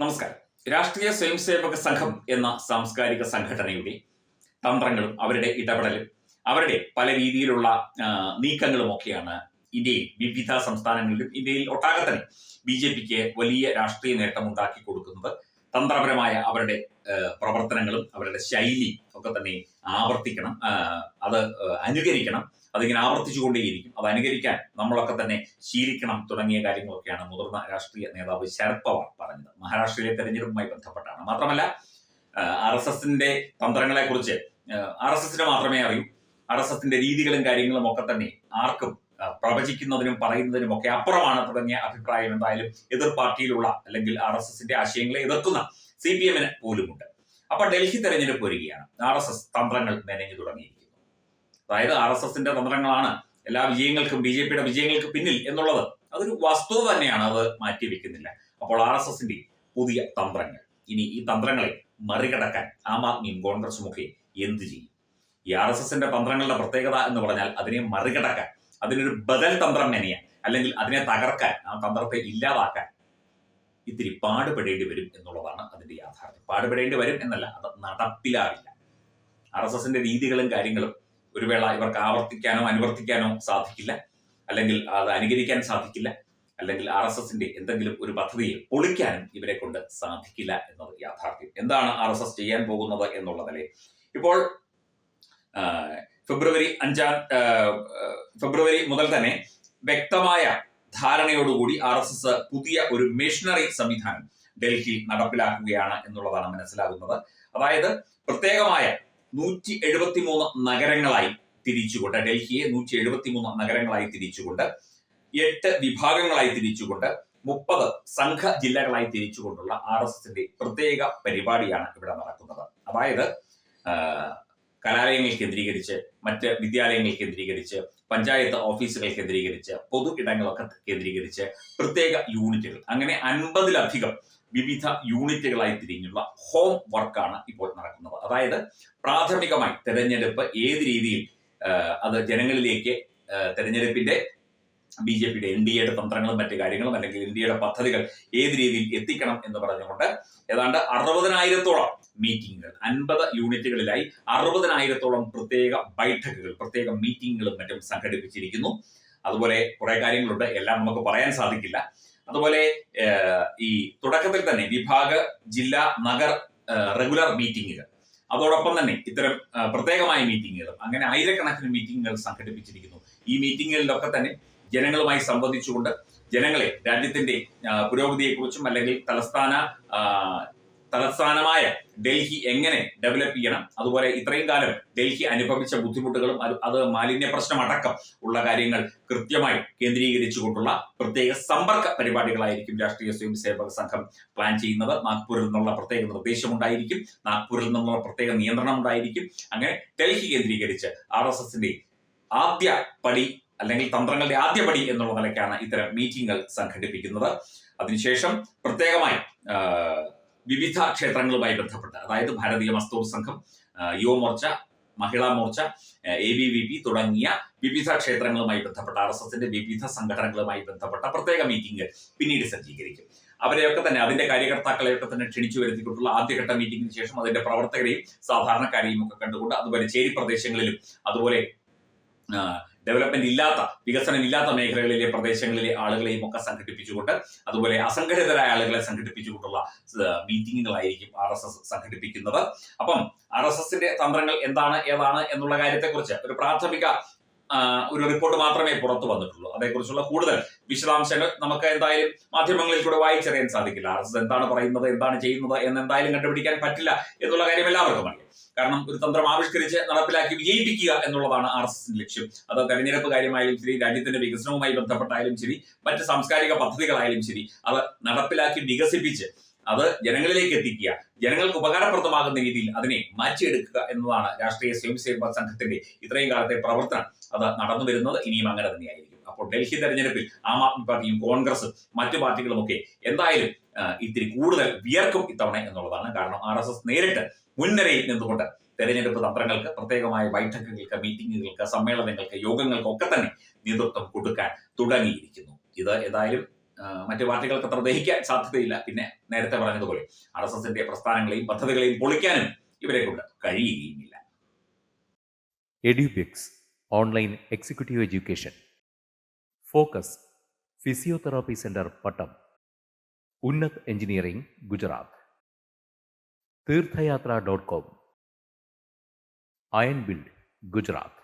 നമസ്കാരം. രാഷ്ട്രീയ സ്വയംസേവക സംഘം എന്ന സാംസ്കാരിക സംഘടനയുടെ തന്ത്രങ്ങളും അവരുടെ ഇടപെടലും അവരുടെ പല രീതിയിലുള്ള നീക്കങ്ങളും ഒക്കെയാണ് ഇന്ത്യയിൽ വിവിധ സംസ്ഥാനങ്ങളിലും ഇന്ത്യയിൽ ഒട്ടാകെ തന്നെ ബി ജെ പിക്ക് വലിയ രാഷ്ട്രീയ നേട്ടം ഉണ്ടാക്കി കൊടുക്കുന്നത്. തന്ത്രപരമായ അവരുടെ പ്രവർത്തനങ്ങളും അവരുടെ ശൈലി ഒക്കെ തന്നെ ആവർത്തിക്കണം. അത് അനുകരിക്കണം. അതിങ്ങനെ ആവർത്തിച്ചുകൊണ്ടേയിരിക്കും. അത് അനുകരിക്കാൻ നമ്മളൊക്കെ തന്നെ ശീലിക്കണം തുടങ്ങിയ കാര്യങ്ങളൊക്കെയാണ് മുതിർന്ന രാഷ്ട്രീയ നേതാവ് ശരത് പവാർ പറഞ്ഞത്. മഹാരാഷ്ട്രയിലെ തെരഞ്ഞെടുപ്പുമായി ബന്ധപ്പെട്ടാണ്. മാത്രമല്ല ആർ എസ് എസിന്റെ തന്ത്രങ്ങളെ കുറിച്ച് ആർ എസ് എസിന് മാത്രമേ അറിയൂ. ആർ എസ് എസിന്റെ രീതികളും കാര്യങ്ങളും ഒക്കെ തന്നെ ആർക്കും പ്രവചിക്കുന്നതിനും പറയുന്നതിനും ഒക്കെ അപ്പുറമാണ് തുടങ്ങിയ അഭിപ്രായം എന്തായാലും എതിർ പാർട്ടിയിലുള്ള അല്ലെങ്കിൽ ആർ എസ് എസിന്റെ ആശയങ്ങളെ എതിർക്കുന്ന സി പി എമ്മിന് പോലുമുണ്ട്. അപ്പൊ ഡൽഹി തെരഞ്ഞെടുപ്പ് വരികയാണ്. ആർ എസ് എസ് തന്ത്രങ്ങൾ മെനഞ്ഞു തുടങ്ങിയിരിക്കുന്നു. അതായത് ആർ എസ് എസിന്റെ തന്ത്രങ്ങളാണ് എല്ലാ വിജയങ്ങൾക്കും ബി ജെ പിയുടെ വിജയങ്ങൾക്ക് പിന്നിൽ എന്നുള്ളത് അതൊരു വസ്തുത തന്നെയാണ് അത് മാറ്റിവെക്കുന്നില്ല അപ്പോൾ ആർ എസ് എസിന്റെ പുതിയ തന്ത്രങ്ങൾ ഇനി ഈ തന്ത്രങ്ങളെ മറികടക്കാൻ ആം ആദ്മിയും കോൺഗ്രസും ഒക്കെ എന്ത് ചെയ്യും? ഈ ആർ എസ് എസിന്റെ തന്ത്രങ്ങളുടെ പ്രത്യേകത എന്ന് പറഞ്ഞാൽ അതിനെ മറികടക്കാൻ അതിനൊരു ബദൽ തന്ത്രം മെനയാൻ അല്ലെങ്കിൽ അതിനെ തകർക്കാൻ ആ തന്ത്രത്തെ ഇല്ലാതാക്കാൻ ഇത്തിരി പാടുപെടേണ്ടി വരും എന്നുള്ളതാണ് അതിന്റെ യാഥാർത്ഥ്യം. പാടുപെടേണ്ടി വരും എന്നല്ല അത് നടപ്പിലാവില്ല. ആർ എസ് എസിന്റെ രീതികളും കാര്യങ്ങളും ഒരു വേള ഇവർക്ക് ആവർത്തിക്കാനോ അനുവർത്തിക്കാനോ സാധിക്കില്ല അല്ലെങ്കിൽ അത് അനുകരിക്കാൻ സാധിക്കില്ല അല്ലെങ്കിൽ ആർ എസ് എസിന്റെ എന്തെങ്കിലും ഒരു പദ്ധതിയെ പൊളിക്കാനും ഇവരെ കൊണ്ട് സാധിക്കില്ല എന്നത് യാഥാർത്ഥ്യം. എന്താണ് ആർ എസ് എസ് ചെയ്യാൻ പോകുന്നത് എന്നുള്ളതല്ലേ? ഇപ്പോൾ ഫെബ്രുവരി അഞ്ചാം ഫെബ്രുവരി മുതൽ തന്നെ വ്യക്തമായ ധാരണയോടുകൂടി ആർ എസ് എസ് പുതിയ ഒരു മിഷണറി സംവിധാനം ഡൽഹിയിൽ നടപ്പിലാക്കുകയാണ് എന്നുള്ളതാണ് മനസ്സിലാകുന്നത്. അതായത് പ്രത്യേകമായ നൂറ്റി എഴുപത്തി മൂന്ന് നഗരങ്ങളായി തിരിച്ചുകൊണ്ട് ഡൽഹിയെ നൂറ്റി എഴുപത്തി മൂന്ന് നഗരങ്ങളായി തിരിച്ചുകൊണ്ട് എട്ട് വിഭാഗങ്ങളായി തിരിച്ചുകൊണ്ട് മുപ്പത് സംഘ ജില്ലകളായി തിരിച്ചുകൊണ്ടുള്ള ആർ എസ് എസിന്റെ പ്രത്യേക പരിപാടിയാണ് ഇവിടെ നടക്കുന്നത്. അതായത് കലാലയങ്ങൾ കേന്ദ്രീകരിച്ച് മറ്റ് വിദ്യാലയങ്ങൾ കേന്ദ്രീകരിച്ച് പഞ്ചായത്ത് ഓഫീസുകൾ കേന്ദ്രീകരിച്ച് പൊതു ഇടങ്ങളൊക്കെ കേന്ദ്രീകരിച്ച് പ്രത്യേക യൂണിറ്റുകൾ. അങ്ങനെ അൻപതിലധികം വിവിധ യൂണിറ്റുകളായി തിരിഞ്ഞുള്ള ഹോം വർക്കാണ് ഇപ്പോൾ നടക്കുന്നത്. അതായത് പ്രാഥമികമായി തെരഞ്ഞെടുപ്പ് ഏത് രീതിയിൽ അത് ജനങ്ങളിലേക്ക് തെരഞ്ഞെടുപ്പിന്റെ ബി ജെ പിയുടെ എൻ ഡി എയുടെ തന്ത്രങ്ങളും മറ്റു കാര്യങ്ങളും അല്ലെങ്കിൽ ഇന്ത്യയുടെ പദ്ധതികൾ ഏത് രീതിയിൽ എത്തിക്കണം എന്ന് പറഞ്ഞുകൊണ്ട് ഏതാണ്ട് അറുപതിനായിരത്തോളം മീറ്റിംഗുകൾ അൻപത് യൂണിറ്റുകളിലായി അറുപതിനായിരത്തോളം പ്രത്യേക ബൈഠക്കുകൾ പ്രത്യേക മീറ്റിംഗുകളും മറ്റും സംഘടിപ്പിച്ചിരിക്കുന്നു. അതുപോലെ കുറെ കാര്യങ്ങളുണ്ട്. എല്ലാം നമുക്ക് പറയാൻ സാധിക്കില്ല. അതുപോലെ ഈ തുടക്കത്തിൽ തന്നെ വിഭാഗ ജില്ലാ നഗർ റെഗുലർ മീറ്റിംഗുകൾ അതോടൊപ്പം തന്നെ ഇത്തരം പ്രത്യേകമായ മീറ്റിങ്ങുകളും അങ്ങനെ ആയിരക്കണക്കിന് മീറ്റിങ്ങുകൾ സംഘടിപ്പിച്ചിരിക്കുന്നു. ഈ മീറ്റിങ്ങുകളിലൊക്കെ തന്നെ ജനങ്ങളുമായി സംബന്ധിച്ചുകൊണ്ട് ജനങ്ങളെ രാജ്യത്തിന്റെ പുരോഗതിയെക്കുറിച്ചും അല്ലെങ്കിൽ തലസ്ഥാന തലസ്ഥാനമായ ഡൽഹി എങ്ങനെ ഡെവലപ്പ് ചെയ്യണം? അതുപോലെ ഇത്രയും കാലം ഡൽഹി അനുഭവിച്ച ബുദ്ധിമുട്ടുകളും അത് മാലിന്യ പ്രശ്നമടക്കം ഉള്ള കാര്യങ്ങൾ കൃത്യമായി കേന്ദ്രീകരിച്ചുകൊണ്ടുള്ള പ്രത്യേക സമ്പർക്ക പരിപാടികളായിരിക്കും രാഷ്ട്രീയ സ്വയം സേവക സംഘം പ്ലാൻ ചെയ്യുന്നത്. നാഗ്പൂരിൽ നിന്നുള്ള പ്രത്യേക നിർദ്ദേശമുണ്ടായിരിക്കും നാഗ്പൂരിൽ നിന്നുള്ള പ്രത്യേക നിയന്ത്രണം ഉണ്ടായിരിക്കും. അങ്ങനെ ഡൽഹി കേന്ദ്രീകരിച്ച് ആർ എസ് എസിന്റെ ആദ്യ പടി അല്ലെങ്കിൽ തന്ത്രങ്ങളുടെ ആദ്യ പടി എന്നുള്ള നിലയ്ക്കാണ് ഇത്തരം മീറ്റിംഗുകൾ സംഘടിപ്പിക്കുന്നത്. അതിനുശേഷം പ്രത്യേകമായി വിവിധ ക്ഷേത്രങ്ങളുമായി ബന്ധപ്പെട്ട് അതായത് Bharatiya Mazdoor Sangham Yuvamorcha Mahila Morcha A B V P തുടങ്ങിയ വിവിധ ക്ഷേത്രങ്ങളുമായി ബന്ധപ്പെട്ട ആർ എസ് എസിന്റെ വിവിധ സംഘടനകളുമായി ബന്ധപ്പെട്ട പ്രത്യേക മീറ്റിംഗ് പിന്നീട് സജ്ജീകരിക്കും. അവരെയൊക്കെ തന്നെ അതിന്റെ കാര്യകർത്താക്കളെയൊക്കെ തന്നെ ക്ഷണിച്ചു വരുത്തിക്കൊണ്ടുള്ള ആദ്യഘട്ട മീറ്റിംഗിന് ശേഷം അതിന്റെ പ്രവർത്തകരെയും സാധാരണക്കാരെയും ഒക്കെ കണ്ടുകൊണ്ട് അതുപോലെ ചേരി പ്രദേശങ്ങളിലും അതുപോലെ ഡെവലപ്മെന്റ് ഇല്ലാത്ത വികസനമില്ലാത്ത മേഖലകളിലെ പ്രദേശങ്ങളിലെ ആളുകളെയും ഒക്കെ സംഘടിപ്പിച്ചുകൊണ്ട് അതുപോലെ അസംഘടിതരായ ആളുകളെ സംഘടിപ്പിച്ചുകൊണ്ടുള്ള മീറ്റിങ്ങുകളായിരിക്കും ആർ എസ് എസ് സംഘടിപ്പിക്കുന്നത്. അപ്പം ആർ എസ് എസിന്റെ തന്ത്രങ്ങൾ എന്താണ് ഏതാണ് എന്നുള്ള കാര്യത്തെക്കുറിച്ച് ഒരു പ്രാഥമിക ഒരു റിപ്പോർട്ട് മാത്രമേ പുറത്തു വന്നിട്ടുള്ളൂ. അതേക്കുറിച്ചുള്ള കൂടുതൽ വിശദാംശങ്ങൾ നമുക്ക് എന്തായാലും മാധ്യമങ്ങളിൽ കൂടെ വായിച്ചറിയാൻ സാധിക്കില്ല. ആർ എസ് എന്താണ് പറയുന്നത് എന്താണ് ചെയ്യുന്നത് എന്ന് എന്തായാലും കണ്ടുപിടിക്കാൻ പറ്റില്ല എന്നുള്ള കാര്യം എല്ലാവർക്കും അറിയാം. കാരണം ഒരു തന്ത്രം ആവിഷ്കരിച്ച് നടപ്പിലാക്കി വിജയിപ്പിക്കുക എന്നുള്ളതാണ് ആർ എസ് എസിന്റെ ലക്ഷ്യം. അത് തെരഞ്ഞെടുപ്പ് കാര്യമായാലും ശരി രാജ്യത്തിന്റെ വികസനവുമായി ബന്ധപ്പെട്ടായാലും ശരി മറ്റ് സാംസ്കാരിക പദ്ധതികളായാലും ശരി അത് നടപ്പിലാക്കി വികസിപ്പിച്ച് അത് ജനങ്ങളിലേക്ക് എത്തിക്കുക. ജനങ്ങൾക്ക് ഉപകാരപ്രദമാകുന്ന രീതിയിൽ അതിനെ മാറ്റിയെടുക്കുക എന്നതാണ് രാഷ്ട്രീയ സ്വയംസേവക സംഘത്തിന്റെ ഇത്രയും കാലത്തെ പ്രവർത്തനം. അത് നടന്നു വരുന്നത് ഇനിയും അങ്ങനെ തന്നെയായിരിക്കും. അപ്പോൾ ഡൽഹി തെരഞ്ഞെടുപ്പിൽ ആം ആദ്മി പാർട്ടിയും കോൺഗ്രസും മറ്റു പാർട്ടികളുമൊക്കെ എന്തായാലും ഇത്തിരി കൂടുതൽ വിയർക്കും ഇത്തവണ എന്നുള്ളതാണ്. കാരണം ആർ എസ് എസ് നേരിട്ട് മുൻനിരയിൽ നിന്നുകൊണ്ട് തെരഞ്ഞെടുപ്പ് തന്ത്രങ്ങൾക്ക് പ്രത്യേകമായ ബൈഠക്കുകൾക്ക് മീറ്റിങ്ങുകൾക്ക് സമ്മേളനങ്ങൾക്ക് യോഗങ്ങൾക്ക് ഒക്കെ തന്നെ നേതൃത്വം കൊടുക്കാൻ തുടങ്ങിയിരിക്കുന്നു. ഇത് ഏതായാലും മറ്റു പാർട്ടികൾക്ക് അത്ര ദഹിക്കാൻ സാധ്യതയില്ല. പിന്നെ നേരത്തെ പറഞ്ഞതുപോലെ ആർ എസ് എസിന്റെ പ്രസ്ഥാനങ്ങളെയും പദ്ധതികളെയും പൊളിക്കാനും ഇവരെ കൊണ്ട് കഴിയുകയുമില്ല. Edubix online executive education focus physiotherapy centre Pattom Unnath engineering Gujarat Tirthayatra dot com iron build Gujarat